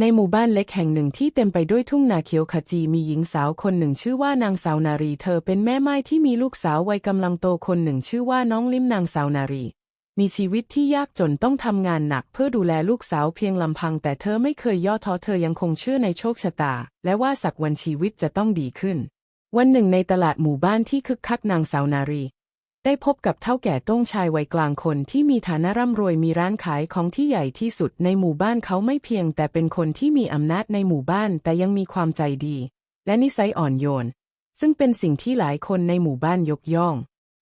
ในหมู่บ้านเล็กแห่งหนึ่งที่เต็มไปด้วยทุ่งนาเขียวขจีมีหญิงสาวคนหนึ่งชื่อว่านางสาวนารี เธอเป็นแม่ไม้ที่มีลูกสาววัยกำลังโตคนหนึ่งชื่อว่าน้องลิมนางสาวนารี มีชีวิตที่ยากจนต้องทำงานหนักเพื่อดูแลลูกสาวเพียงลำพัง แต่เธอไม่เคยย่อท้อเธอยังคงเชื่อในโชคชะตา และว่าสักวันชีวิตจะต้องดีขึ้น วันหนึ่งในตลาดหมู่บ้านที่คึกคักนางสาวนารี ได้พบกับเท่าแก่ต้งชายวัยกลางคนที่มีฐานะร่ำรวยมีร้านขายของที่ใหญ่ที่สุดในหมู่บ้านเขาไม่เพียงแต่เป็นคนที่มีอำนาจในหมู่บ้านแต่ยังมีความใจดี และนิสัยอ่อนโยน ซึ่งเป็นสิ่งที่หลายคนในหมู่บ้านยกย่อง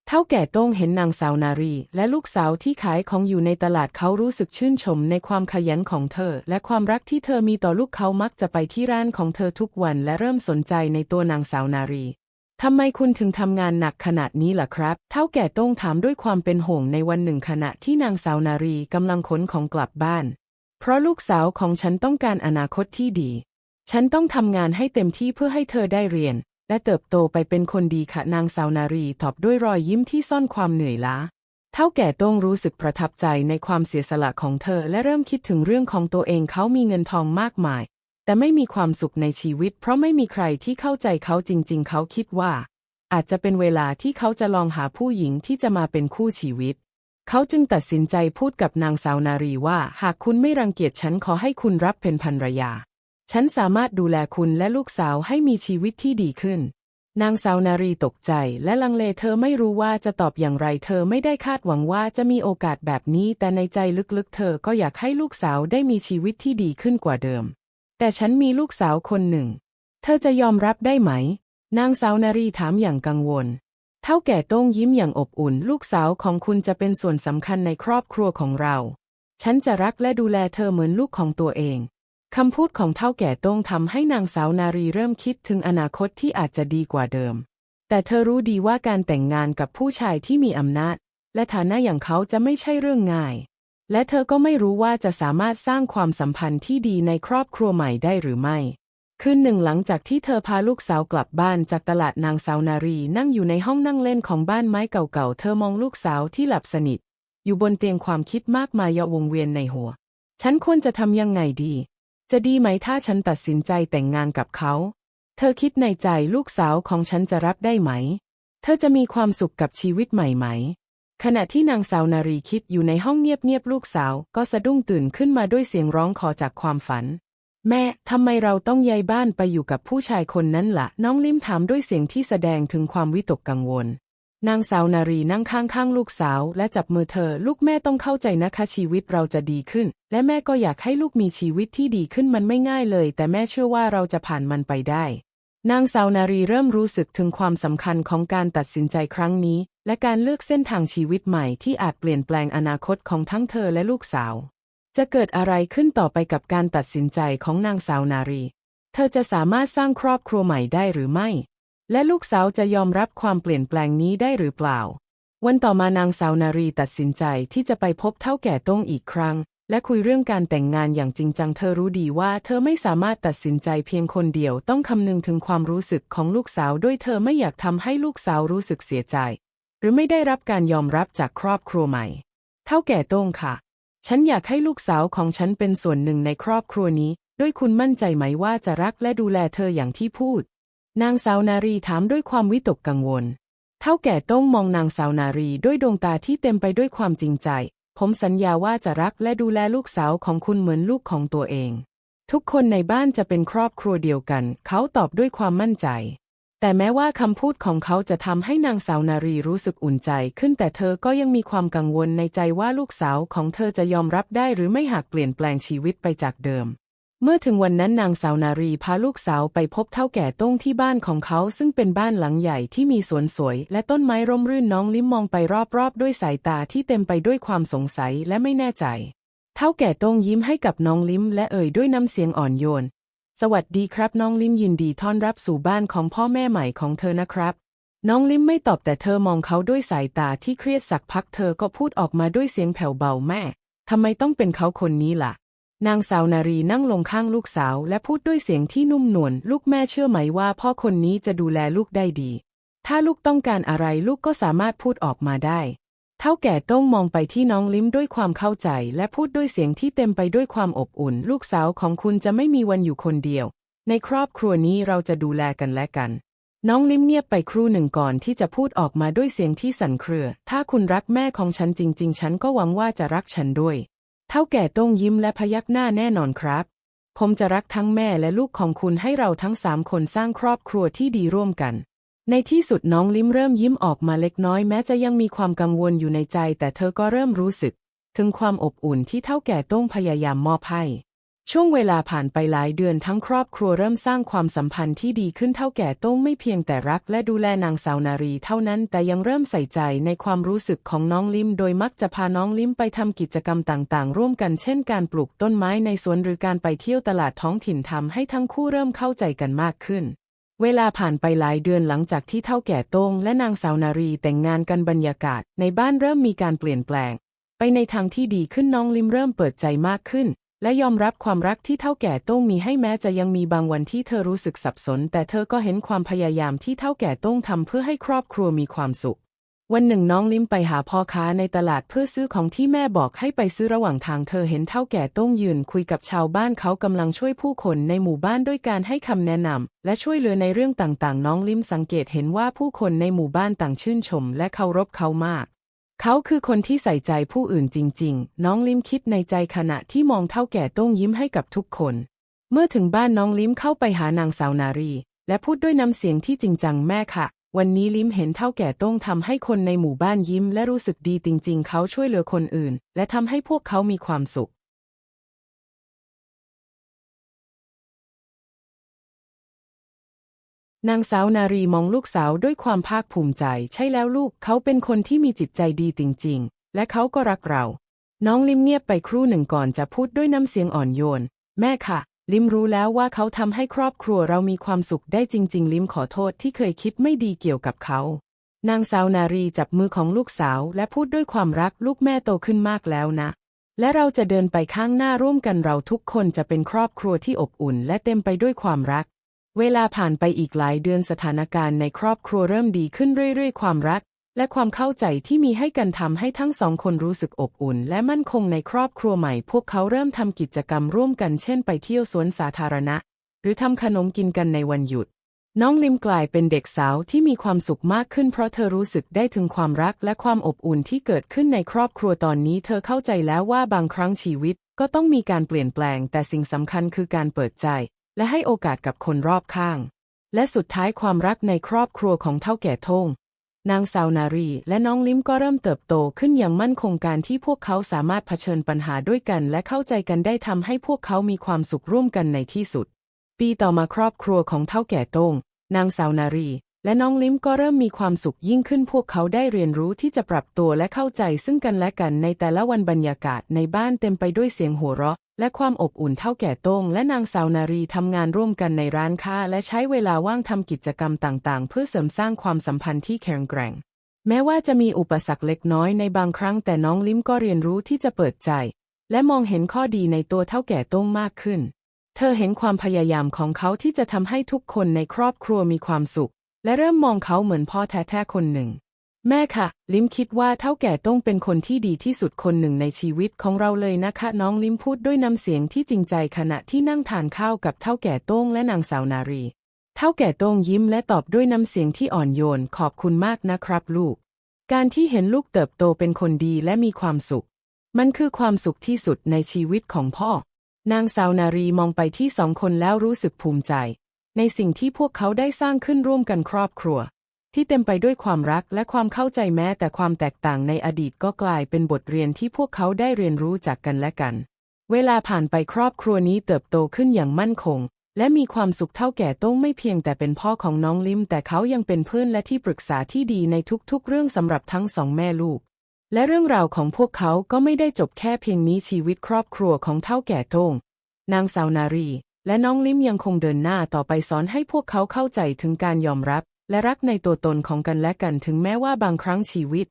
เท่าแก่ต้งเห็นนางสาวนารี และลูกสาวที่ขายของอยู่ในตลาดเขารู้สึกชื่นชมในความขยันของเธอ และความรักที่เธอมีต่อลูกเขามักจะไปที่ร้านของเธอทุกวันและเริ่มสนใจในตัวนางสาวนารี ทำไมคุณถึงทำงานหนักขนาดนี้ล่ะครับ เท่าแก่โต้งถามด้วยความเป็นห่วงในวันหนึ่งขณะที่นางสาวนารีกำลังขนของกลับบ้าน เพราะลูกสาวของฉันต้องการอนาคตที่ดี ฉันต้องทำงานให้เต็มที่เพื่อให้เธอได้เรียน และเติบโตไปเป็นคนดีค่ะนางสาวนารีตอบด้วยรอยยิ้มที่ซ่อนความเหนื่อยล้า เท่าแก่โต้งรู้สึกประทับใจในความเสียสละของเธอ และเริ่มคิดถึงเรื่องของตัวเองเขามีเงินทองมากมาย แต่ไม่มีความสุขในชีวิต เพราะไม่มีใครที่เข้าใจเขาจริง ๆ เขาคิดว่า อาจจะเป็นเวลาที่เขาจะลองหาผู้หญิงที่จะมาเป็นคู่ชีวิต เขาจึงตัดสินใจพูดกับนางสาวนารีว่า หากคุณไม่รังเกียจฉันขอให้คุณรับเป็นภรรยา ฉันสามารถดูแลคุณและลูกสาวให้มีชีวิตที่ดีขึ้น นางสาวนารีตกใจและลังเลเธอไม่รู้ว่าจะตอบอย่างไร เธอไม่ได้คาดหวังว่าจะมีโอกาสแบบนี้ แต่ในใจลึกๆ เธอก็อยากให้ลูกสาวได้มีชีวิตที่ดีขึ้นกว่าเดิม แต่ฉันมีลูกสาวคนหนึ่ง เธอจะยอมรับได้ไหม นางสาวนารีถามอย่างกังวล เท่าแก่โต้งยิ้มอย่างอบอุ่น ลูกสาวของคุณจะเป็นส่วนสำคัญในครอบครัวของเรา ฉันจะรักและดูแลเธอเหมือนลูกของตัวเอง คำพูดของเท่าแก่โต้งทำให้นางสาวนารีเริ่มคิดถึงอนาคตที่อาจจะดีกว่าเดิม แต่เธอรู้ดีว่าการแต่งงานกับผู้ชายที่มีอำนาจ และฐานะอย่างเขาจะไม่ใช่เรื่องง่าย และเธอก็ไม่รู้ว่าจะสามารถสร้างความสัมพันธ์ที่ดีในครอบครัวใหม่ได้หรือไม่ คืนหนึ่งหลังจากที่เธอพาลูกสาวกลับบ้านจากตลาดนางสาวนารีนั่งอยู่ในห้องนั่งเล่นของบ้านไม้เก่าๆ เธอมองลูกสาวที่หลับสนิท อยู่บนเตียงความคิดมากมายวงเวียนในหัว ฉันควรจะทำยังไงดี จะดีไหมถ้าฉันตัดสินใจแต่งงานกับเขา เธอคิดในใจลูกสาวของฉันจะรับได้ไหม เธอจะมีความสุขกับชีวิตใหม่ไหม ขณะที่นางสาวนารีคิดอยู่ในห้องเงียบๆลูกสาว ก็สะดุ้งตื่นขึ้นมาด้วยเสียงร้องขอจากความฝัน แม่ทำไมเราต้องย้ายบ้านไปอยู่กับผู้ชายคนนั้นละ่ะ น้องลิมถามด้วยเสียงที่แสดงถึงความวิตกกังวล นางสาวนารีนั่งข้างๆลูกสาว และจับมือเธอ ลูกแม่ต้องเข้าใจนะคะชีวิตเราจะดีขึ้น และแม่ก็อยากให้ลูกมีชีวิตที่ดีขึ้นมันไม่ง่ายเลย แต่แม่เชื่อว่าเราจะผ่านมันไปได้ นางสาวนารีเริ่มรู้สึกถึงความสำคัญของการตัดสินใจครั้งนี้ และการเลือกเส้นทางชีวิตใหม่ที่อาจเปลี่ยนแปลงอนาคตของทั้งเธอและลูกสาว จะเกิดอะไรขึ้นต่อไปกับการตัดสินใจของนางสาวนารี เธอจะสามารถสร้างครอบครัวใหม่ได้หรือไม่ และลูกสาวจะยอมรับความเปลี่ยนแปลงนี้ได้หรือเปล่า วันต่อมานางสาวนารีตัดสินใจที่จะไปพบเท่าแก่ต้งอีกครั้ง และคุยเรื่องการแต่งงานอย่างจริงจังเธอรู้ดีว่าเธอไม่สามารถตัดสินใจเพียงคนเดียวต้องคำนึงถึงความรู้สึกของลูกสาวด้วยเธอไม่อยากทำให้ลูกสาวรู้สึกเสียใจ หรือไม่ได้รับการยอมรับจากครอบครัวใหม่เท่าแก่ต้งค่ะ ฉันอยากให้ลูกสาวของฉันเป็นส่วนหนึ่งในครอบครัวนี้ ด้วยคุณมั่นใจไหมว่าจะรักและดูแลเธออย่างที่พูด นางสาวนารีถามด้วยความวิตกกังวลเท่าแก่ต้งมองนางสาวนารีด้วยดวงตาที่เต็มไปด้วยความจริงใจ ผมสัญญาว่าจะรักและดูแลลูกสาวของคุณเหมือนลูกของตัวเอง ทุกคนในบ้านจะเป็นครอบครัวเดียวกัน เขาตอบด้วยความมั่นใจ แต่แม้ว่าคำพูดของเขาจะทำให้นางสาวนารีรู้สึกอุ่นใจขึ้นแต่เธอก็ยังมีความกังวลในใจว่าลูกสาวของเธอจะยอมรับได้หรือไม่หากเปลี่ยนแปลงชีวิตไปจากเดิม เมื่อถึงวันนั้นนางสาวนารีพาลูกสาวไปพบเท่าแก่ต้งที่บ้านของเขาซึ่งเป็นบ้านหลังใหญ่ที่มีสวนสวย และต้นไม้ร่มรื่นน้องลิ้มมองไปรอบๆ ด้วยสายตาที่เต็มไปด้วยความสงสัยและไม่แน่ใจ เท่าแก่ต้งยิ้มให้กับน้องลิ้มและเอ่ยด้วยน้ำเสียงอ่อนโยน สวัสดีครับน้องลิ้มยินดีต้อนรับสู่บ้านของพ่อแม่ใหม่ของเธอนะครับ น้องลิ้มไม่ตอบแต่เธอมองเขาด้วยสายตาที่เครียดสักพักเธอก็พูดออกมาด้วยเสียงแผ่วเบาแม่ทำไมต้องเป็นเขาคนนี้ล่ะ นางสาวนารีนั่งลงข้างลูกสาวและพูดด้วยเสียงที่นุ่มนวลลูกแม่เชื่อไหมว่าพ่อคนนี้จะดูแลลูกได้ดี ถ้าลูกต้องการอะไรลูกก็สามารถพูดออกมาได้เท่าแก่โต้งมองไปที่น้องลิ้มด้วยความเข้าใจ และพูดด้วยเสียงที่เต็มไปด้วยความอบอุ่น ลูกสาวของคุณจะไม่มีวันอยู่คนเดียว ในครอบครัวนี้เราจะดูแลกันและกัน น้องลิ้มเงียบไปครู่หนึ่งก่อนที่จะพูดออกมาด้วยเสียงที่สั่นเครือ ถ้าคุณรักแม่ของฉันจริง ๆ ฉันก็หวังว่าจะรักฉันด้วย เท่าแก่ต้งยิ้มและพยักหน้าแน่นอนครับ ผมจะรักทั้งแม่และลูกของคุณให้เราทั้งสามคนสร้างครอบครัวที่ดีร่วมกัน ในที่สุดน้องลิ้มเริ่มยิ้มออกมาเล็กน้อยแม้จะยังมีความกังวลอยู่ในใจ แต่เธอก็เริ่มรู้สึก ถึงความอบอุ่นที่เท่าแก่ต้งพยายามมอบให้ ช่วงเวลาผ่านไปหลายเดือนทั้งครอบครัวเริ่มสร้างความสัมพันธ์ที่ดีขึ้นเท่าแก่โต้งไม่เพียงแต่รักและดูแลนางสาวนารีเท่านั้นแต่ยังเริ่มใส่ใจในความรู้สึกของน้องลิม โดยมักจะพาน้องลิมไปทำกิจกรรมต่างๆ ร่วมกันเช่นการปลูกต้นไม้ในสวนหรือการไปเที่ยวตลาดท้องถิ่นทำให้ทั้งคู่เริ่มเข้าใจกันมากขึ้นเวลาผ่านไปหลายเดือนหลังจากที่เท่าแก่โต้งและนางสาวนารีแต่งงานกันบรรยากาศ ในบ้านเริ่มมีการเปลี่ยนแปลง ไปในทางที่ดีขึ้นน้องลิมเริ่มเปิดใจมากขึ้น และยอมรับความรักที่เท่าแก่โต้งมีให้แม้จะยังมีบางวันที่เธอรู้สึกสับสน แต่เธอก็เห็นความพยายามที่เท่าแก่โต้งทำเพื่อให้ครอบครัวมีความสุข วันหนึ่งน้องลิมไปหาพ่อค้าในตลาดเพื่อซื้อของที่แม่บอกให้ไปซื้อระหว่างทางเธอเห็นเท่าแก่โต้งยืนคุยกับชาวบ้านเขากำลังช่วยผู้คนในหมู่บ้านด้วยการให้คำแนะนำและช่วยเหลือในเรื่องต่างๆ น้องลิมสังเกตเห็นว่าผู้คนในหมู่บ้านต่างชื่นชม และเคารพเขามาก เขาคือคนที่ใส่ใจผู้อื่นจริง ๆ น้องลิมคิดในใจขณะที่มองเท่าแก่ต้งยิ้มให้กับทุกคน เมื่อถึงบ้านน้องลิมเข้าไปหานางสาวนารี และพูดด้วยน้ำเสียงที่จริงจังแม่ค่ะ วันนี้ลิมเห็นเท่าแก่ต้งทำให้คนในหมู่บ้านยิ้มและรู้สึกดีจริง ๆ เขาช่วยเหลือคนอื่น และทำให้พวกเขามีความสุข นางสาวนารีมองลูกสาวด้วยความภาคภูมิใจ ใช่แล้วลูกเขาเป็นคนที่มีจิตใจดีจริงๆ และเขาก็รักเรา น้องลิมเงียบไปครู่หนึ่งก่อนจะพูดด้วยน้ำเสียงอ่อนโยน แม่ค่ะ ลิมรู้แล้วว่าเขาทำให้ครอบครัวเรามีความสุขได้จริง ๆ ลิมขอโทษที่เคยคิดไม่ดีเกี่ยวกับเขา นางสาวนารีจับมือของลูกสาวและพูดด้วยความรักลูกแม่โตขึ้นมากแล้วนะ และเราจะเดินไปข้างหน้าร่วมกันเราทุกคนจะเป็นครอบครัวที่อบอุ่น และเต็มไปด้วยความรัก เวลาผ่านไปอีกหลายเดือนสถานการณ์ในครอบครัวเริ่มดีขึ้นเรื่อยๆ ความรัก และความเข้าใจที่มีให้กันทำให้ทั้งสองคนรู้สึกอบอุ่น และมั่นคงในครอบครัวใหม่ พวกเขาเริ่มทำกิจกรรมร่วมกันเช่นไปเที่ยวสวนสาธารณะ หรือทำขนมกินกันในวันหยุด น้องลิมกลายเป็นเด็กสาวที่มีความสุขมากขึ้นเพราะเธอรู้สึกได้ถึงความรักและความอบอุ่นที่เกิดขึ้นในครอบครัวตอนนี้ เธอเข้าใจแล้วว่าบางครั้งชีวิตก็ต้องมีการเปลี่ยนแปลง แต่สิ่งสำคัญคือการเปิดใจ และให้โอกาสกับคนรอบข้าง และสุดท้ายความรักในครอบครัวของเท่าแก่ทงนางสาวนารีและน้องลิมก็เริ่มเติบโตขึ้นอย่างมั่นคงการที่พวกเขาสามารถเผชิญปัญหาด้วยกัน และเข้าใจกันได้ทำให้พวกเขามีความสุขร่วมกันในที่สุด ปีต่อมาครอบครัวของเท่าแก่ตงนางสาวนารี และน้องลิมก็เริ่มมีความสุขยิ่งขึ้นพวกเขาได้เรียนรู้ที่จะปรับตัวและเข้าใจซึ่งกันและกันในแต่ละวันบรรยากาศในบ้านเต็มไปด้วยเสียงหัวเราะ และความอบอุ่นเท่าแก่โต้งและนางสาวนารีทำงานร่วมกันในร้านค้า และใช้เวลาว่างทำกิจกรรมต่างๆ เพื่อเสริมสร้างความสัมพันธ์ที่แข็งแกร่ง แม้ว่าจะมีอุปสรรคเล็กน้อยในบางครั้งแต่น้องลิมก็เรียนรู้ที่จะเปิดใจ และมองเห็นข้อดีในตัวเท่าแก่โต้งมากขึ้น เธอเห็นความพยายามของเขาที่จะทำให้ทุกคนในครอบครัวมีความสุข และเริ่มมองเขาเหมือนพ่อแท้ๆคนหนึ่ง แม่ค่ะ ลิมคิดว่าเท่าแก่ต้องเป็นคนที่ดีที่สุดคนหนึ่งในชีวิตของเราเลยนะคะ น้องลิมพูดด้วยน้ำเสียงที่จริงใจขณะที่นั่งทานข้าวกับเท่าแก่โต้งและนางสาวนารี เท่าแก่โต้งยิ้มและตอบด้วยน้ำเสียงที่อ่อนโยนขอบคุณมากนะครับลูก การที่เห็นลูกเติบโตเป็นคนดีและมีความสุข มันคือความสุขที่สุดในชีวิตของพ่อ นางสาวนารีมองไปที่สองคนแล้วรู้สึกภูมิใจ ในสิ่งที่พวกเขาได้สร้างขึ้นร่วมกันครอบครัว ที่เต็มไปด้วยความรักและความเข้าใจแม้แต่ความแตกต่างในอดีตก็กลายเป็นบทเรียนที่พวกเขาได้เรียนรู้จากกันและกัน เวลาผ่านไปครอบครัวนี้เติบโตขึ้นอย่างมั่นคง และมีความสุขเท่าแก่โต้งไม่เพียงแต่เป็นพ่อของน้องลิม แต่เขายังเป็นเพื่อนและที่ปรึกษาที่ดีในทุกๆ เรื่องสำหรับทั้งสองแม่ลูก และเรื่องราวของพวกเขาก็ไม่ได้จบแค่เพียงนี้ชีวิตครอบครัวของเท่าแก่โต้งนางสาวนารีและน้องลิมยังคงเดินหน้าต่อไปสอนให้พวกเขาเข้าใจถึงการยอมรับ และรักในตัวตนของกันและกันถึงแม้ว่าบางครั้งชีวิต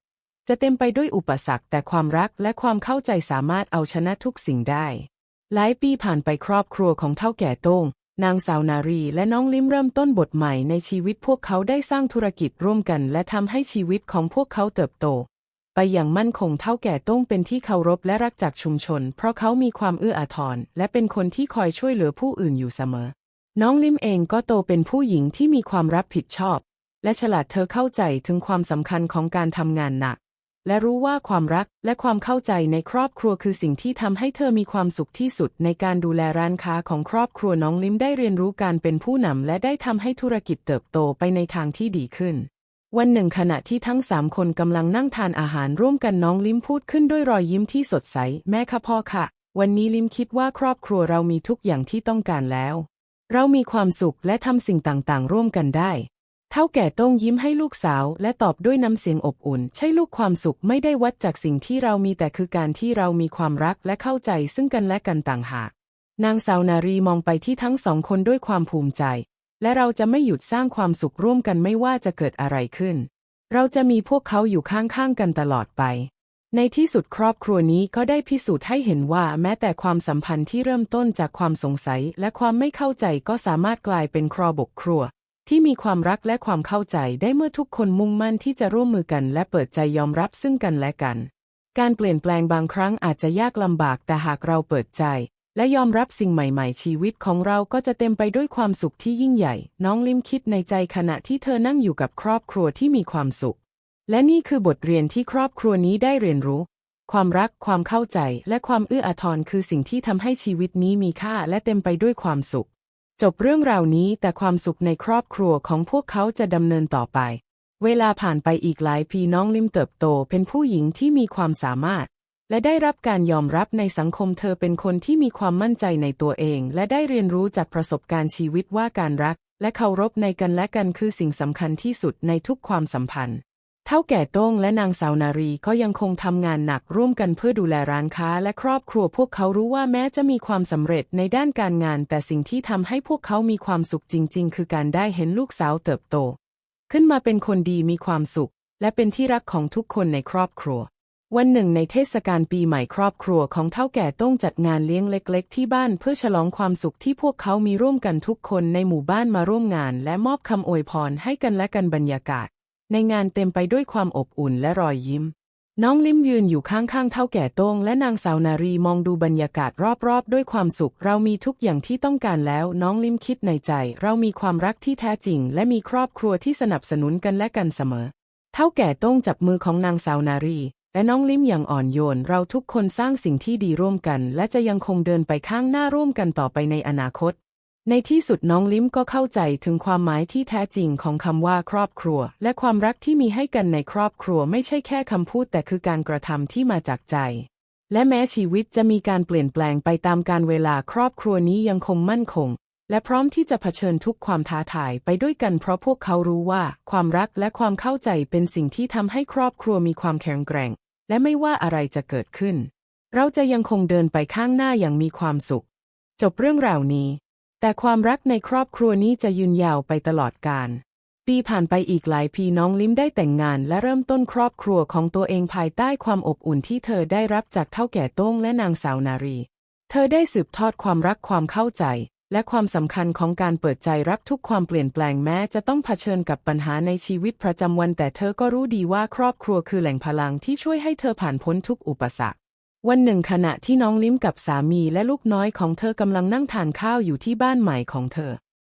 จะเต็มไปด้วยอุปสรรคแต่ความรักและความเข้าใจสามารถเอาชนะทุกสิ่งได้ หลายปีผ่านไปครอบครัวของเท่าแก่โต้งนางสาวนารีและน้องลิมเริ่มต้นบทใหม่ในชีวิตพวกเขาได้สร้างธุรกิจร่วมกัน และทำให้ชีวิตของพวกเขาเติบโต ไปอย่างมั่นคงเท่าแก่ต้องเป็นที่เคารพและรักจากชุมชน เพราะเขามีความเอื้ออาทรและเป็นคนที่คอยช่วยเหลือผู้อื่นอยู่เสมอ น้องลิมเองก็โตเป็นผู้หญิงที่มีความรับผิดชอบ และฉลาดเธอเข้าใจถึงความสำคัญของการทำงานหนัก และรู้ว่าความรักและความเข้าใจในครอบครัวคือสิ่งที่ทำให้เธอมีความสุขที่สุดในการดูแลร้านค้าของครอบครัวน้องลิมได้เรียนรู้การเป็นผู้นำและได้ทำให้ธุรกิจเติบโตไปในทางที่ดีขึ้น วันหนึ่งขณะที่ทั้งสามคนกำลังนั่งทานอาหารร่วมกันน้องลิมพูดขึ้นด้วยรอยยิ้มที่สดใส แม่ค่ะพ่อค่ะ วันนี้ลิมคิดว่าครอบครัวเรามีทุกอย่างที่ต้องการแล้ว เรามีความสุขและทำสิ่งต่างๆ ร่วมกันได้ เท่าแก่ต้องยิ้มให้ลูกสาว และตอบด้วยน้ำเสียงอบอุ่น ใช่ลูกความสุขไม่ได้วัดจากสิ่งที่เรามีแต่คือการที่เรามีความรักและเข้าใจซึ่งกันและกันต่างหาก นางสาวนารีมองไปที่ทั้งสองคนด้วยความภูมิใจ และเราจะไม่หยุดสร้างความสุขร่วมกันไม่ว่าจะเกิดอะไรขึ้น เราจะมีพวกเขาอยู่ข้างๆกันตลอดไป ในที่สุดครอบครัวนี้ก็ได้พิสูจน์ให้เห็นว่าแม้แต่ความสัมพันธ์ที่เริ่มต้นจากความสงสัย และความไม่เข้าใจก็สามารถกลายเป็นครอบกครัว ที่มีความรักและความเข้าใจได้เมื่อทุกคนมุ่งมั่นที่จะร่วมมือกันและเปิดใจยอมรับซึ่งกันและกัน การเปลี่ยนแปลงบางครั้งอาจจะยากลำบากแต่หากเราเปิดใจ และยอมรับสิ่งใหม่ๆ ชีวิตของเราก็จะเต็มไปด้วยความสุขที่ยิ่งใหญ่ น้องลิมคิดในใจขณะที่เธอนั่งอยู่กับครอบครัวที่มีความสุข และนี่คือบทเรียนที่ครอบครัวนี้ได้เรียนรู้ ความรัก ความเข้าใจ และความเอื้ออาทรคือสิ่งที่ทำให้ชีวิตนี้มีค่าและเต็มไปด้วยความสุข จบเรื่องราวนี้แต่ความสุขในครอบครัวของพวกเขาจะดำเนินต่อไป เวลาผ่านไปอีกหลายปีน้องลิมเติบโตเป็นผู้หญิงที่มีความสามารถ และได้รับการยอมรับในสังคมเธอเป็นคนที่มีความมั่นใจในตัวเอง และได้เรียนรู้จากประสบการณ์ชีวิตว่าการรัก และเคารพในกันและกันคือสิ่งสำคัญที่สุดในทุกความสัมพันธ์ เท่าแก่โต้งและนางสาวนารีก็ยังคงทำงานหนักร่วมกันเพื่อดูแลร้านค้าและครอบครัวพวกเขารู้ว่าแม้จะมีความสำเร็จในด้านการงาน แต่สิ่งที่ทำให้พวกเขามีความสุขจริง ๆ คือการได้เห็นลูกสาวเติบโต ขึ้นมาเป็นคนดีมีความสุข และเป็นที่รักของทุกคนในครอบครัว วันหนึ่งในเทศกาลปีใหม่ครอบครัวของเท่าแก่ต้งจัดงานเลี้ยงเล็ก ๆ ที่บ้านเพื่อฉลองความสุขที่พวกเขามีร่วมกันทุกคนในหมู่บ้านมาร่วมงาน และมอบคำอวยพรให้กันและกันบรรยากาศ ในงานเต็มไปด้วยความอบอุ่นและรอยยิ้ม น้องลิมยืนอยู่ข้างๆเท่าแก่โต้งและนางสาวนารีมองดูบรรยากาศรอบๆ ด้วยความสุข เรามีทุกอย่างที่ต้องการแล้ว น้องลิมคิดในใจ เรามีความรักที่แท้จริง และมีครอบครัวที่สนับสนุนกันและกันเสมอ เท่าแก่โต้งจับมือของนางสาวนารีและน้องลิมอย่างอ่อนโยน เราทุกคนสร้างสิ่งที่ดีร่วมกัน และจะยังคงเดินไปข้างหน้าร่วมกันต่อไปในอนาคต ในที่สุดน้องลิมก็เข้าใจถึงความหมายที่แท้จริงของคำว่าครอบครัว และความรักที่มีให้กันในครอบครัวไม่ใช่แค่คำพูดแต่คือการกระทำที่มาจากใจ และแม้ชีวิตจะมีการเปลี่ยนแปลงไปตามการเวลาครอบครัวนี้ยังคงมั่นคง และพร้อมที่จะเผชิญทุกความท้าทายไปด้วยกันเพราะพวกเขารู้ว่า ความรักและความเข้าใจเป็นสิ่งที่ทำให้ครอบครัวมีความแข็งแกร่ง และไม่ว่าอะไรจะเกิดขึ้น เราจะยังคงเดินไปข้างหน้าอย่างมีความสุข จบเรื่องราวนี้ แต่ความรักในครอบครัวนี้จะยืนยาวไปตลอดกาลปีผ่านไปอีกหลายปีน้องลิมได้แต่งงานและเริ่มต้นครอบครัวของตัวเองภายใต้ความอบอุ่นที่เธอได้รับจากเท่าแก่โต้งและนางสาวนารี เธอได้สืบทอดความรักความเข้าใจ และความสำคัญของการเปิดใจรับทุกความเปลี่ยนแปลงแม้จะต้องเผชิญกับปัญหาในชีวิตประจำวัน แต่เธอก็รู้ดีว่าครอบครัวคือแหล่งพลังที่ช่วยให้เธอผ่านพ้นทุกอุปสรรค วันหนึ่งขณะที่น้องลิ้มกับสามีและลูกน้อยของเธอกำลังนั่งทานข้าวอยู่ที่บ้านใหม่ของเธอ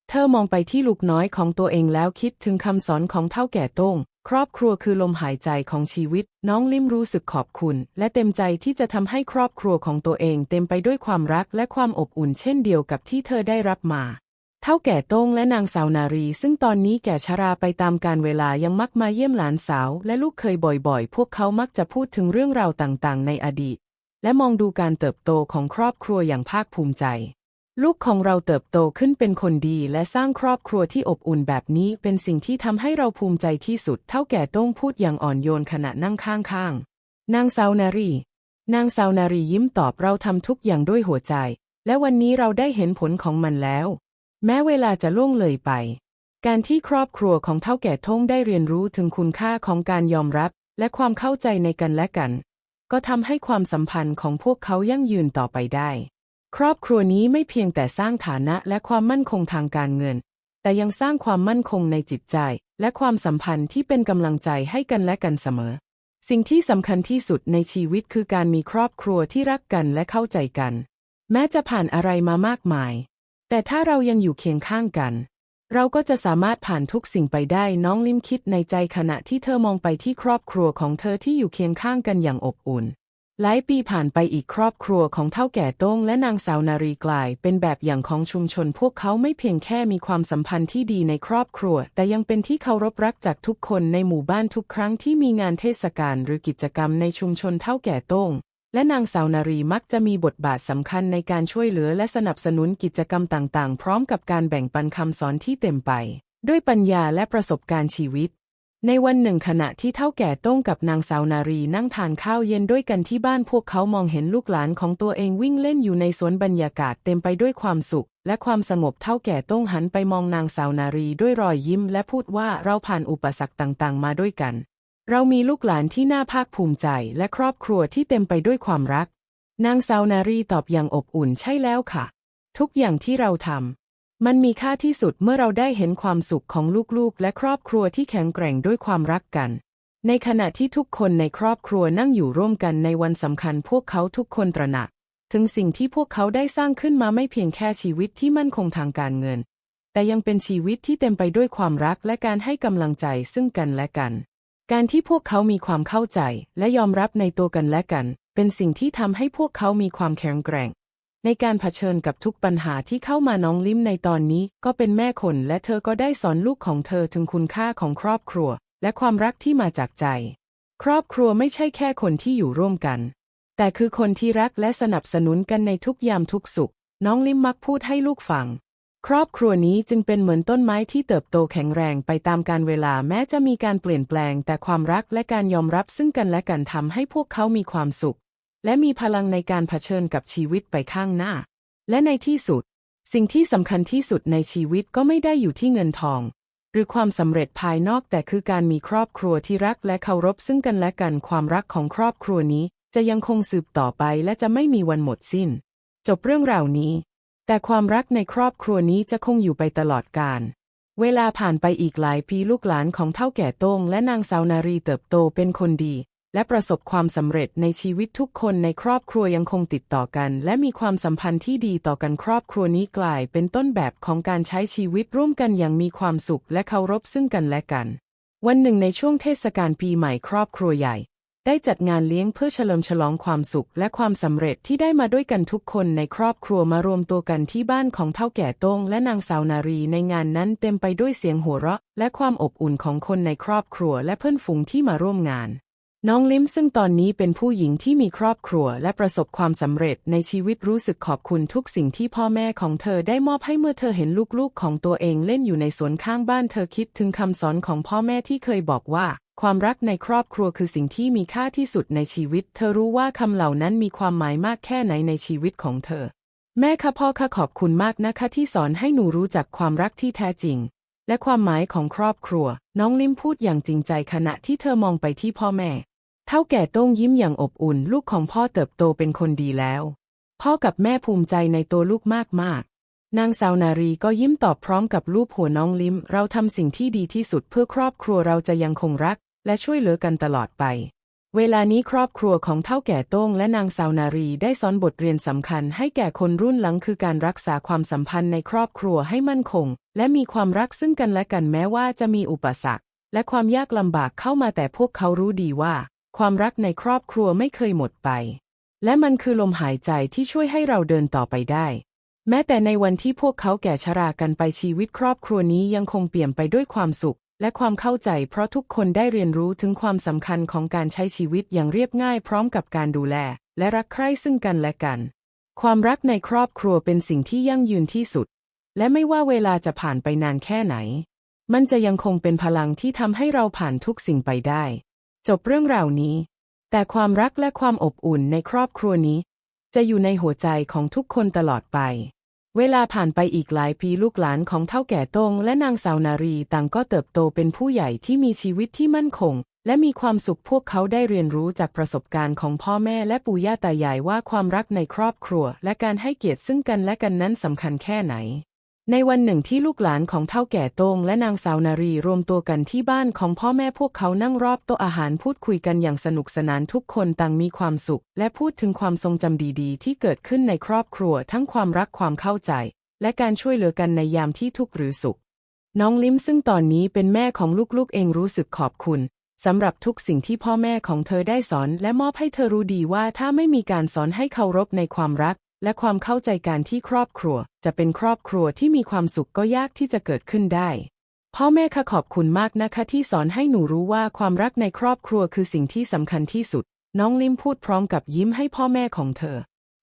เธอมองไปที่ลูกน้อยของตัวเองแล้วคิดถึงคำสอนของเท่าแก่โต้ง ครอบครัวคือลมหายใจของชีวิต น้องลิ้มรู้สึกขอบคุณ และเต็มใจที่จะทำให้ครอบครัวของตัวเองเต็มไปด้วยความรักและความอบอุ่นเช่นเดียวกับที่เธอได้รับมาเท่าแก่โต้งและนางสาวนารี ซึ่งตอนนี้แก่ชราไปตามการเวลายังมักมาเยี่ยมหลานสาว และลูกเคยบ่อยๆ พวกเขามักจะพูดถึงเรื่องราวต่างๆ ในอดีต และมองดูการเติบโตของครอบครัวอย่างภาคภูมิใจ ลูกของเราเติบโตขึ้นเป็นคนดีและสร้างครอบครัวที่อบอุ่นแบบนี้เป็นสิ่งที่ทำให้เราภูมิใจที่สุดเท่าแก่โต้งพูดอย่างอ่อนโยนขณะนั่งข้างๆนางสาวนารี นางสาวนารียิ้มตอบเราทำทุกอย่างด้วยหัวใจ และวันนี้เราได้เห็นผลของมันแล้ว แม้เวลาจะล่วงเลยไป การที่ครอบครัวของเท่าแก่ทงได้เรียนรู้ถึงคุณค่าของการยอมรับ และความเข้าใจในกันและกัน ก็ทำให้ความสัมพันธ์ของพวกเขายั่งยืนต่อไปได้ ครอบครัวนี้ไม่เพียงแต่สร้างฐานะและความมั่นคงทางการเงิน แต่ยังสร้างความมั่นคงในจิตใจ และความสัมพันธ์ที่เป็นกำลังใจให้กันและกันเสมอ สิ่งที่สำคัญที่สุดในชีวิตคือการมีครอบครัวที่รักกันและเข้าใจกัน แม้จะผ่านอะไรมามากมาย แต่ถ้าเรายังอยู่เคียงข้างกัน เราก็จะสามารถผ่านทุกสิ่งไปได้น้องลิมคิดในใจขณะที่เธอมองไปที่ครอบครัวของเธอที่อยู่เคียงข้างกันอย่างอบอุ่น หลายปีผ่านไปอีกครอบครัวของเท่าแก่โต้งและนางสาวนารีกลาย เป็นแบบอย่างของชุมชน พวกเขาไม่เพียงแค่มีความสัมพันธ์ที่ดีในครอบครัว แต่ยังเป็นที่เคารพรักจากทุกคนในหมู่บ้านทุกครั้งที่มีงานเทศกาลหรือกิจกรรมในชุมชนเท่าแก่โต้ง และนางสาวนารีมักจะมีบทบาทสำคัญในการช่วยเหลือและสนับสนุนกิจกรรมต่างๆ พร้อมกับการแบ่งปันคำสอนที่เต็มไป ด้วยปัญญาและประสบการณ์ชีวิต ในวันหนึ่งขณะที่เท่าแก่ต้งกับนางสาวนารีนั่งทานข้าวเย็นด้วยกันที่บ้านพวกเขามองเห็นลูกหลานของตัวเองวิ่งเล่นอยู่ในสวนบรรยากาศเต็มไปด้วยความสุข และความสงบเท่าแก่ต้งหันไปมองนางสาวนารีด้วยรอยยิ้ม และพูดว่าเราผ่านอุปสรรคต่างๆ มาด้วยกัน เรามีลูกหลานที่น่าภาคภูมิใจและครอบครัวที่เต็มไปด้วยความรัก นางสาวนารีตอบอย่างอบอุ่นใช่แล้วค่ะ ทุกอย่างที่เราทำมันมีค่าที่สุดเมื่อเราได้เห็นความสุขของลูกๆ และครอบครัวที่แข็งแกร่งด้วยความรักกัน ในขณะที่ทุกคนในครอบครัวนั่งอยู่ร่วมกันในวันสำคัญพวกเขาทุกคนตระหนัก ถึงสิ่งที่พวกเขาได้สร้างขึ้นมาไม่เพียงแค่ชีวิตที่มั่นคงทางการเงิน แต่ยังเป็นชีวิตที่เต็มไปด้วยความรักและการให้กำลังใจซึ่งกันและกัน การที่พวกเขามีความเข้าใจและยอมรับในตัวกันและกัน เป็นสิ่งที่ทำให้พวกเขามีความแข็งแกร่ง ในการเผชิญกับทุกปัญหาที่เข้ามาน้องลิมในตอนนี้ ก็เป็นแม่คนและเธอก็ได้สอนลูกของเธอถึงคุณค่าของครอบครัว และความรักที่มาจากใจ ครอบครัวไม่ใช่แค่คนที่อยู่ร่วมกัน แต่คือคนที่รักและสนับสนุนกันในทุกยามทุกสุข น้องลิมมักพูดให้ลูกฟัง ครอบครัวนี้จึงเป็นเหมือนต้นไม้ที่เติบโตแข็งแรงไปตามการเวลาแม้จะมีการเปลี่ยนแปลง แต่ความรักและการยอมรับซึ่งกันและกันทำให้พวกเขามีความสุข และมีพลังในการเผชิญกับชีวิตไปข้างหน้า และในที่สุด สิ่งที่สำคัญที่สุดในชีวิตก็ไม่ได้อยู่ที่เงินทอง หรือความสำเร็จภายนอกแต่คือการมีครอบครัวที่รักและเคารพซึ่งกันและกันความรักของครอบครัวนี้ จะยังคงสืบต่อไปและจะไม่มีวันหมดสิ้น จบเรื่องราวนี้ แต่ความรักในครอบครัวนี้จะคงอยู่ไปตลอดกาลเวลาผ่านไปอีกหลายปีลูกหลานของเท่าแก่โต้งและนางสาวนารีเติบโตเป็นคนดี และประสบความสำเร็จในชีวิตทุกคนในครอบครัวยังคงติดต่อกัน และมีความสัมพันธ์ที่ดีต่อกันครอบครัวนี้กลายเป็นต้นแบบของการใช้ชีวิตร่วมกันอย่างมีความสุขและเคารพซึ่งกันและกัน วันหนึ่งในช่วงเทศกาลปีใหม่ครอบครัวใหญ่ ได้จัดงานเลี้ยงเพื่อเฉลิมฉลองความสุขและความสำเร็จที่ได้มาด้วยกันทุกคนในครอบครัวมารวมตัวกันที่บ้านของเท่าแก่โต้งและนางสาวนารีในงานนั้นเต็มไปด้วยเสียงหัวเราะ และความอบอุ่นของคนในครอบครัวและเพื่อนฝูงที่มาร่วมงาน น้องลิมซึ่งตอนนี้เป็นผู้หญิงที่มีครอบครัวและประสบความสำเร็จในชีวิตรู้สึกขอบคุณทุกสิ่งที่พ่อแม่ของเธอได้มอบให้เมื่อเธอเห็นลูกๆของตัวเองเล่นอยู่ในสวนข้างบ้านเธอคิดถึงคำสอนของพ่อแม่ที่เคยบอกว่า ความรักในครอบครัวคือสิ่งที่มีค่าที่สุดในชีวิต เธอรู้ว่าคำเหล่านั้นมีความหมายมากแค่ไหนในชีวิตของเธอ แม่คะพ่อคะขอบคุณมากนะคะที่สอนให้หนูรู้จักความรักที่แท้จริง และความหมายของครอบครัว น้องลิมพูดอย่างจริงใจขณะที่เธอมองไปที่พ่อแม่ เท่าแก่โต้งยิ้มอย่างอบอุ่น ลูกของพ่อเติบโตเป็นคนดีแล้ว พ่อกับแม่ภูมิใจในตัวลูกมากๆนางสาวนารีก็ยิ้มตอบพร้อมกับรูปหัวน้องลิม เราทำสิ่งที่ดีที่สุดเพื่อครอบครัวเราจะยังคงรัก และช่วยเหลือกันตลอดไป เวลานี้ครอบครัวของเท่าแก่โต้งและนางสาวนารีได้สอนบทเรียนสำคัญให้แก่คนรุ่นหลังคือการรักษาความสัมพันธ์ในครอบครัวให้มั่นคง และมีความรักซึ่งกันและกันแม้ว่าจะมีอุปสรรค และความยากลำบากเข้ามาแต่พวกเขารู้ดีว่า ความรักในครอบครัวไม่เคยหมดไป และมันคือลมหายใจที่ช่วยให้เราเดินต่อไปได้แม้แต่ในวันที่พวกเขาแก่ชรากันไปชีวิตครอบครัวนี้ยังคงเปี่ยมไปด้วยความสุข และความเข้าใจเพราะทุกคนได้เรียนรู้ถึงความสำคัญของการใช้ชีวิตอย่างเรียบง่ายพร้อมกับการดูแล และรักใคร่ซึ่งกันและกัน ความรักในครอบครัวเป็นสิ่งที่ยั่งยืนที่สุด และไม่ว่าเวลาจะผ่านไปนานแค่ไหน มันจะยังคงเป็นพลังที่ทำให้เราผ่านทุกสิ่งไปได้ จบเรื่องราวนี้ แต่ความรักและความอบอุ่นในครอบครัวนี้ จะอยู่ในหัวใจของทุกคนตลอดไป เวลาผ่านไปอีกหลายปีลูกหลานของเท่าแก่ตงและนางสาวนารีต่างก็เติบโตเป็นผู้ใหญ่ที่มีชีวิตที่มั่นคง และมีความสุขพวกเขาได้เรียนรู้จากประสบการณ์ของพ่อแม่และปู่ย่าตายายว่าความรักในครอบครัว และการให้เกียรติซึ่งกันและกันนั้นสำคัญแค่ไหน ในวันหนึ่งที่ลูกหลานของเท่าแก่โต้งและนางสาวนารีรวมตัวกันที่บ้านของพ่อแม่พวกเขานั่งรอบโต๊ะอาหารพูดคุยกันอย่างสนุกสนานทุกคนต่างมีความสุข และพูดถึงความทรงจำดีๆ ที่เกิดขึ้นในครอบครัวทั้งความรักความเข้าใจ และการช่วยเหลือกันในยามที่ทุกข์หรือสุข น้องลิมซึ่งตอนนี้เป็นแม่ของลูกๆเองรู้สึกขอบคุณสำหรับทุกสิ่งที่พ่อแม่ของเธอได้สอน และมอบให้เธอรู้ดีว่าถ้าไม่มีการสอนให้เคารพในความรัก และความเข้าใจการที่ครอบครัว จะเป็นครอบครัวที่มีความสุขก็ยากที่จะเกิดขึ้นได้ พ่อแม่คะขอบคุณมากนะคะที่สอนให้หนูรู้ว่าความรักในครอบครัวคือสิ่งที่สำคัญที่สุด น้องลิมพูดพร้อมกับยิ้มให้พ่อแม่ของเธอ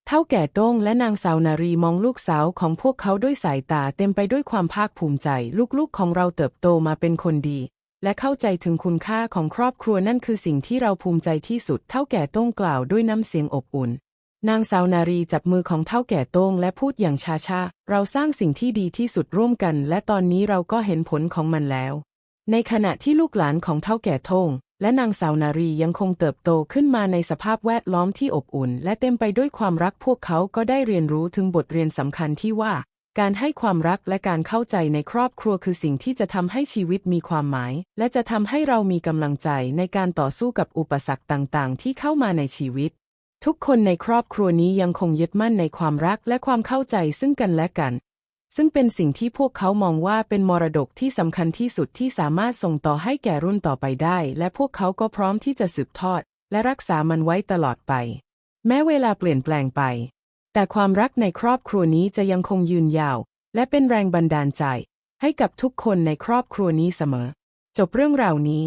เท่าแก่โต้งและนางสาวนารีมองลูกสาวของพวกเขาด้วยสายตาเต็มไปด้วยความภาคภูมิใจ ลูกๆของเราเติบโตมาเป็นคนดี และเข้าใจถึงคุณค่าของครอบครัวนั่นคือสิ่งที่เราภูมิใจที่สุด เท่าแก่โต้งกล่าวด้วยน้ำเสียงอบอุ่น นางสาวนารีจับมือของเท่าแก่โต้งและพูดอย่างช้าๆ เราสร้างสิ่งที่ดีที่สุดร่วมกัน และตอนนี้เราก็เห็นผลของมันแล้ว ในขณะที่ลูกหลานของเท่าแก่โต้งและนางสาวนารียังคงเติบโตขึ้นมาในสภาพแวดล้อมที่อบอุ่น และเต็มไปด้วยความรักพวกเขาก็ได้เรียนรู้ถึงบทเรียนสำคัญที่ว่า การให้ความรักและการเข้าใจในครอบครัวคือสิ่งที่จะทำให้ชีวิตมีความหมาย และจะทำให้เรามีกำลังใจในการต่อสู้กับอุปสรรคต่างๆ ที่เข้ามาในชีวิต ทุกคนในครอบครัวนี้ยังคงยึดมั่นในความรักและความเข้าใจซึ่งกันและกัน ซึ่งเป็นสิ่งที่พวกเขามองว่าเป็นมรดกที่สำคัญที่สุดที่สามารถส่งต่อให้แก่รุ่นต่อไปได้ และพวกเขาก็พร้อมที่จะสืบทอด และรักษามันไว้ตลอดไป แม้เวลาเปลี่ยนแปลงไป แต่ความรักในครอบครัวนี้จะยังคงยืนยาว และเป็นแรงบันดาลใจ ให้กับทุกคนในครอบครัวนี้เสมอ จบเรื่องราวนี้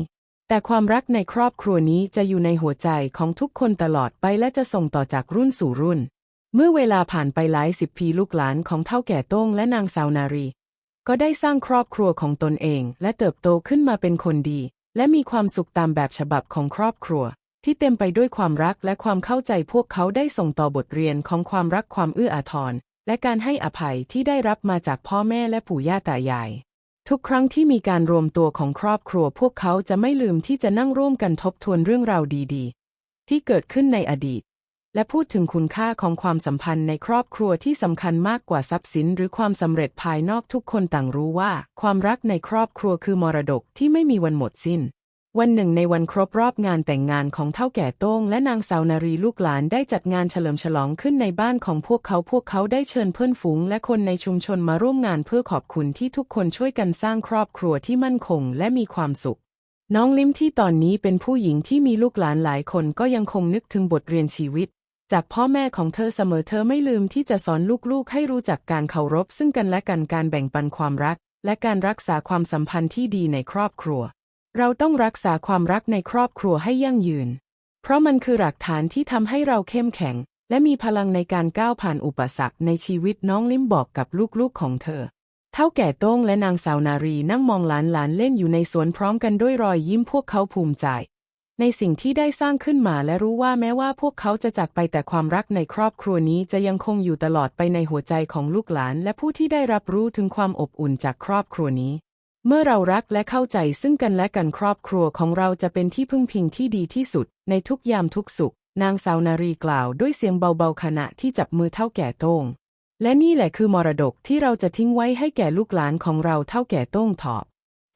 แต่ความรักในครอบครัวนี้จะอยู่ในหัวใจของทุกคนตลอดไปและจะส่งต่อจากรุ่นสู่รุ่น เมื่อเวลาผ่านไปหลายสิบปีลูกหลานของเท่าแก่โต้งและนางสาวนารี ก็ได้สร้างครอบครัวของตนเอง และเติบโตขึ้นมาเป็นคนดี และมีความสุขตามแบบฉบับของครอบครัว ที่เต็มไปด้วยความรักและความเข้าใจพวกเขาได้ส่งต่อบทเรียนของความรักความเอื้ออาทรและการให้อภัยที่ได้รับมาจากพ่อแม่และปู่ย่าตายาย ทุกครั้งที่มีการรวมตัวของครอบครัว พวกเขาจะไม่ลืมที่จะนั่งร่วมกันทบทวนเรื่องราวดีๆ ที่เกิดขึ้นในอดีต และพูดถึงคุณค่าของความสัมพันธ์ในครอบครัวที่สำคัญมากกว่าทรัพย์สิน หรือความสำเร็จภายนอกทุกคนต่างรู้ว่า ความรักในครอบครัวคือมรดกที่ไม่มีวันหมดสิ้น วันหนึ่งในวันครบรอบงานแต่งงานของเท่าแก่โต้งและนางสาวนารีลูกหลานได้จัดงานเฉลิมฉลองขึ้นในบ้านของพวกเขาพวกเขาได้เชิญเพื่อนฝูงและคนในชุมชนมาร่วมงานเพื่อขอบคุณที่ทุกคนช่วยกันสร้างครอบครัวที่มั่นคงและมีความสุข น้องลิมที่ตอนนี้เป็นผู้หญิงที่มีลูกหลานหลายคนก็ยังคงนึกถึงบทเรียนชีวิต จากพ่อแม่ของเธอเสมอเธอไม่ลืมที่จะสอนลูกๆ ให้รู้จักการเคารพซึ่งกันและกันการแบ่งปันความรัก และการรักษาความสัมพันธ์ที่ดีในครอบครัว เราต้องรักษาความรักในครอบครัวให้ยั่งยืน เพราะมันคือหลักฐานที่ทำให้เราเข้มแข็ง และมีพลังในการก้าวผ่านอุปสรรคในชีวิตน้องลิมบอกกับลูกๆของเธอ เท่าแก่โต้งและนางสาวนารีนั่งมองหลานๆเล่นอยู่ในสวนพร้อมกันด้วยรอยยิ้มพวกเขาภูมิใจ ในสิ่งที่ได้สร้างขึ้นมาและรู้ว่าแม้ว่าพวกเขาจะจากไปแต่ความรักในครอบครัวนี้จะยังคงอยู่ตลอดไปในหัวใจของลูกหลาน และผู้ที่ได้รับรู้ถึงความอบอุ่นจากครอบครัวนี้ เมื่อเรารักและเข้าใจซึ่งกันและกันครอบครัวของเราจะเป็นที่พึ่งพิงที่ดีที่สุด ในทุกยามทุกสุข นางสาวนารีกล่าวด้วยเสียงเบาๆขณะที่จับมือเท่าแก่โต้ง และนี่แหละคือมรดกที่เราจะทิ้งไว้ให้แก่ลูกหลานของเราเท่าแก่โต้งถอบ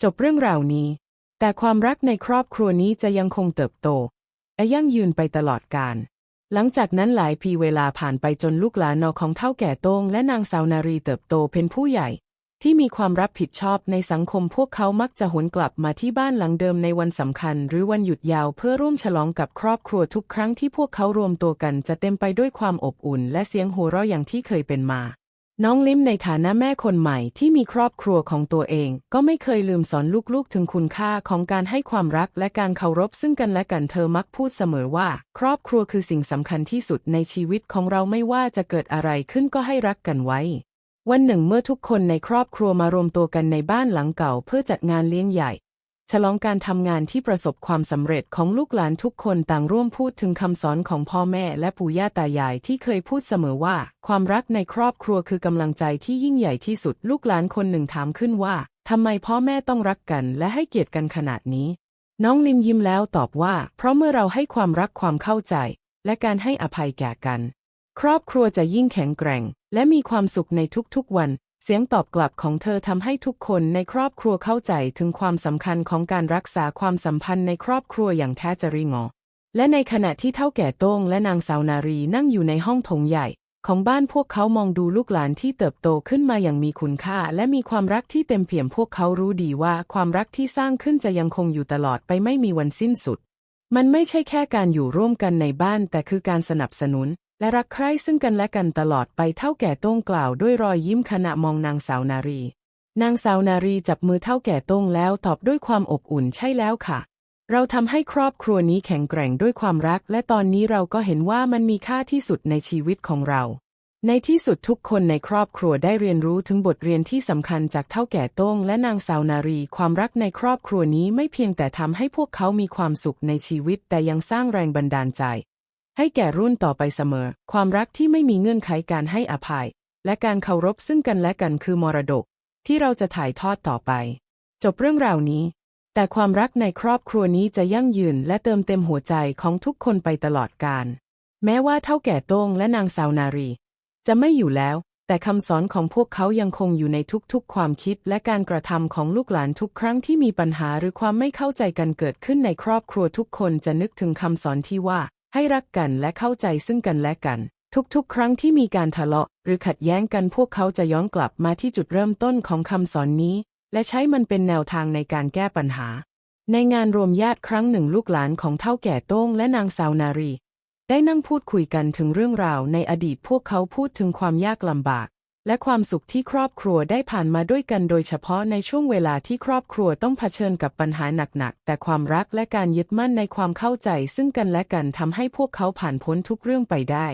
จบเรื่องราวนี้ แต่ความรักในครอบครัวนี้จะยังคงเติบโต และยั่งยืนไปตลอดกาลหลังจากนั้นหลายปีเวลาผ่านไปจนลูกหลานนอของเท่าแก่โต้งและนางสาวนารีเติบโตเป็นผู้ใหญ่ ที่มีความรับผิดชอบในสังคมพวกเขามักจะหวนกลับมาที่บ้านหลังเดิมในวันสำคัญ หรือวันหยุดยาวเพื่อร่วมฉลองกับครอบครัวทุกครั้งที่พวกเขารวมตัวกันจะเต็มไปด้วยความอบอุ่น และเสียงหัวเราะอย่างที่เคยเป็นมา น้องลิมในฐานะแม่คนใหม่ที่มีครอบครัวของตัวเอง ก็ไม่เคยลืมสอนลูกๆ ถึงคุณค่าของการให้ความรักและการเคารพซึ่งกันและกันเธอมักพูดเสมอว่า ครอบครัวคือสิ่งสำคัญที่สุดในชีวิตของเราไม่ว่าจะเกิดอะไรขึ้นก็ให้รักกันไว้ วันหนึ่งเมื่อทุกคนในครอบครัวมารวมตัวกันในบ้านหลังเก่าเพื่อจัดงานเลี้ยงใหญ่ ฉลองการทำงานที่ประสบความสำเร็จของลูกหลานทุกคนต่างร่วมพูดถึงคำสอนของพ่อแม่และปู่ย่าตายายที่เคยพูดเสมอว่า ความรักในครอบครัวคือกำลังใจที่ยิ่งใหญ่ที่สุดลูกหลานคนหนึ่งถามขึ้นว่าทำไมพ่อแม่ต้องรักกันและให้เกียรติกันขนาดนี้ น้องลิมยิ้มแล้วตอบว่า เพราะเมื่อเราให้ความรักความเข้าใจ และการให้อภัยแก่กัน ครอบครัวจะยิ่งแข็งแกร่ง และมีความสุขในทุกๆวันสิ่งสียงตอบกลับของเธอทำให้ทุกคนในครอบครัวเข้าใจถึงความสำคัญของการรักษาความสัมพันธ์ในครอบครัวอย่างแท้จริงอและในขณะที่เท่าแก่โต้งและนางสาวนารีนั่งอยู่ในห้องโถงใหญ่ ของบ้านพวกเขามองดูลูกหลานที่เติบโตขึ้นมาอย่างมีคุณค่า และมีความรักที่เต็มเปี่ยมพวกเขารู้ดีว่าความรักที่สร้างขึ้นจะยังคงอยู่ตลอดไปไม่มีวันสิ้นสุด มันไม่ใช่แค่การอยู่ร่วมกันในบ้านแต่คือการสนับสนุน และรักใคร่ซึ่งกันและกันตลอดไปเท่าแก่โต้งกล่าวด้วยรอยยิ้มขณะมองนางสาวนารี นางสาวนารีจับมือเท่าแก่โต้งแล้วตอบด้วยความอบอุ่นใช่แล้วค่ะ เราทำให้ครอบครัวนี้แข็งแกร่งด้วยความรัก และตอนนี้เราก็เห็นว่ามันมีค่าที่สุดในชีวิตของเรา ในที่สุดทุกคนในครอบครัวได้เรียนรู้ถึงบทเรียนที่สำคัญจากเท่าแก่โต้งและนางสาวนารี ความรักในครอบครัวนี้ไม่เพียงแต่ทำให้พวกเขามีความสุขในชีวิต แต่ยังสร้างแรงบันดาลใจ ให้แก่รุ่นต่อไปเสมอ ความรักที่ไม่มีเงื่อนไขการให้อภัย และการเคารพซึ่งกันและกันคือมรดก ที่เราจะถ่ายทอดต่อไป จบเรื่องราวนี้ แต่ความรักในครอบครัวนี้จะยั่งยืนและเติมเต็มหัวใจของทุกคนไปตลอดกาลแม้ว่าเท่าแก่โต้งและนางสาวนารี จะไม่อยู่แล้ว แต่คำสอนของพวกเขายังคงอยู่ในทุกๆ ความคิดและการกระทำของลูกหลานทุกครั้งที่มีปัญหาหรือความไม่เข้าใจกันเกิดขึ้นในครอบครัวทุกคนจะนึกถึงคำสอนที่ว่า ให้รักกันและเข้าใจซึ่งกันและกัน ทุกๆ ครั้งที่มีการทะเลาะ หรือขัดแย้งกันพวกเขาจะย้อนกลับมาที่จุดเริ่มต้นของคำสอนนี้ และใช้มันเป็นแนวทางในการแก้ปัญหา ในงานรวมญาติครั้งหนึ่งลูกหลานของเท่าแก่โต้งและนางสาวนารี ได้นั่งพูดคุยกันถึงเรื่องราวในอดีตพวกเขาพูดถึงความยากลำบาก และความสุขที่ครอบครัวได้ผ่านมาด้วยกันโดยเฉพาะในช่วงเวลาที่ครอบครัวต้องเผชิญกับปัญหาหนักๆ แต่ความรักและการยึดมั่นในความเข้าใจซึ่งกันและกันทำให้พวกเขาผ่านพ้นทุกเรื่องไปได้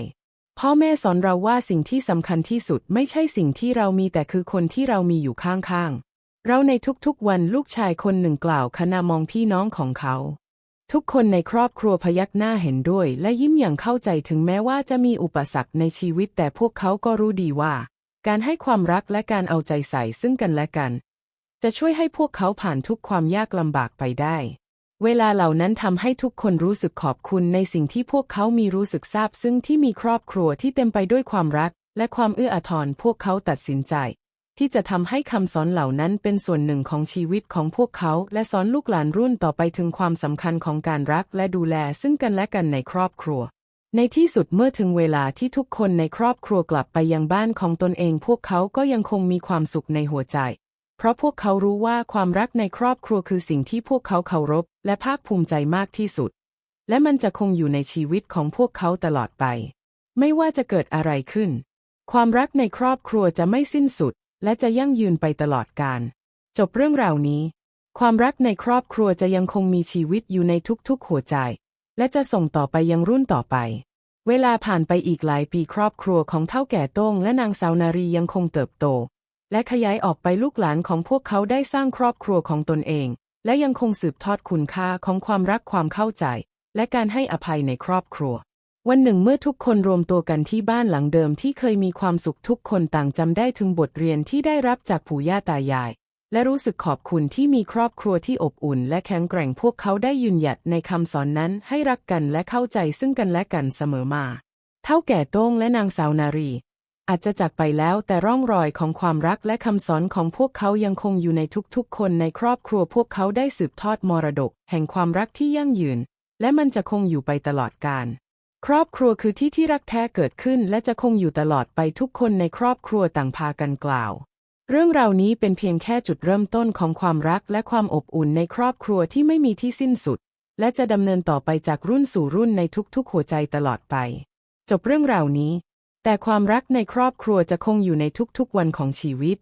พ่อแม่สอนเราว่าสิ่งที่สำคัญที่สุดไม่ใช่สิ่งที่เรามีแต่คือคนที่เรามีอยู่ข้างๆ เราในทุกๆวันลูกชายคนหนึ่งกล่าวขณะมองพี่น้องของเขา ทุกคนในครอบครัวพยักหน้าเห็นด้วย และยิ้มอย่างเข้าใจถึงแม้ว่าจะมีอุปสรรคในชีวิตแต่พวกเขาก็รู้ดีว่า การให้ความรักและการเอาใจใส่ซึ่งกันและกัน จะช่วยให้พวกเขาผ่านทุกความยากลำบากไปได้ เวลาเหล่านั้นทำให้ทุกคนรู้สึกขอบคุณในสิ่งที่พวกเขามีรู้สึกซาบซึ่งที่มีครอบครัวที่เต็มไปด้วยความรัก และความเอื้ออาทรพวกเขาตัดสินใจ ที่จะทำให้คำสอนเหล่านั้นเป็นส่วนหนึ่งของชีวิตของพวกเขา และสอนลูกหลานรุ่นต่อไปถึงความสำคัญของการรักและดูแลซึ่งกันและกันในครอบครัว ในที่สุดเมื่อถึงเวลาที่ทุกคนในครอบครัวกลับไปยังบ้านของตนเอง พวกเขาก็ยังคงมีความสุขในหัวใจ เพราะพวกเขารู้ว่าความรักในครอบครัวคือสิ่งที่พวกเขาเคารพ และภาคภูมิใจมากที่สุด และมันจะคงอยู่ในชีวิตของพวกเขาตลอดไป ไม่ว่าจะเกิดอะไรขึ้น ความรักในครอบครัวจะไม่สิ้นสุด และจะยั่งยืนไปตลอดกาลจบเรื่องราวนี้ ความรักในครอบครัวจะยังคงมีชีวิตอยู่ในทุกๆหัวใจ และจะส่งต่อไปยังรุ่นต่อไป เวลาผ่านไปอีกหลายปีครอบครัวของเท่าแก่โต้งและนางสาวนารียังคงเติบโต และขยายออกไปลูกหลานของพวกเขาได้สร้างครอบครัวของตนเอง และยังคงสืบทอดคุณค่าของความรักความเข้าใจ และการให้อภัยในครอบครัว วันหนึ่งเมื่อทุกคนรวมตัวกันที่บ้านหลังเดิมที่เคยมีความสุขทุกคนต่างจำได้ถึงบทเรียนที่ได้รับจากปู่ย่าตายาย และรู้สึกขอบคุณที่มีครอบครัวที่อบอุ่น และแข็งแกร่งพวกเขาได้ยืนหยัดในคำสอนนั้นให้รักกันและเข้าใจซึ่งกันและกันเสมอมา เท่าแก่โต้งและนางสาวนารี อาจจะจากไปแล้วแต่ร่องรอยของความรักและคำสอนของพวกเขายังคงอยู่ในทุกๆ คนในครอบครัวพวกเขาได้สืบทอดมรดก แห่งความรักที่ยั่งยืน และมันจะคงอยู่ไปตลอดกาลครอบครัวคือที่ที่รักแท้เกิดขึ้น และจะคงอยู่ตลอดไปทุกคนในครอบครัวต่างพากันกล่าว เรื่องราวนี้เป็นเพียงแค่จุดเริ่มต้นของความรักและความอบอุ่นในครอบครัวที่ไม่มีที่สิ้นสุด และจะดำเนินต่อไปจากรุ่นสู่รุ่นในทุกๆ หัวใจตลอดไป จบเรื่องราวนี้ แต่ความรักในครอบครัวจะคงอยู่ในทุกๆวันของชีวิต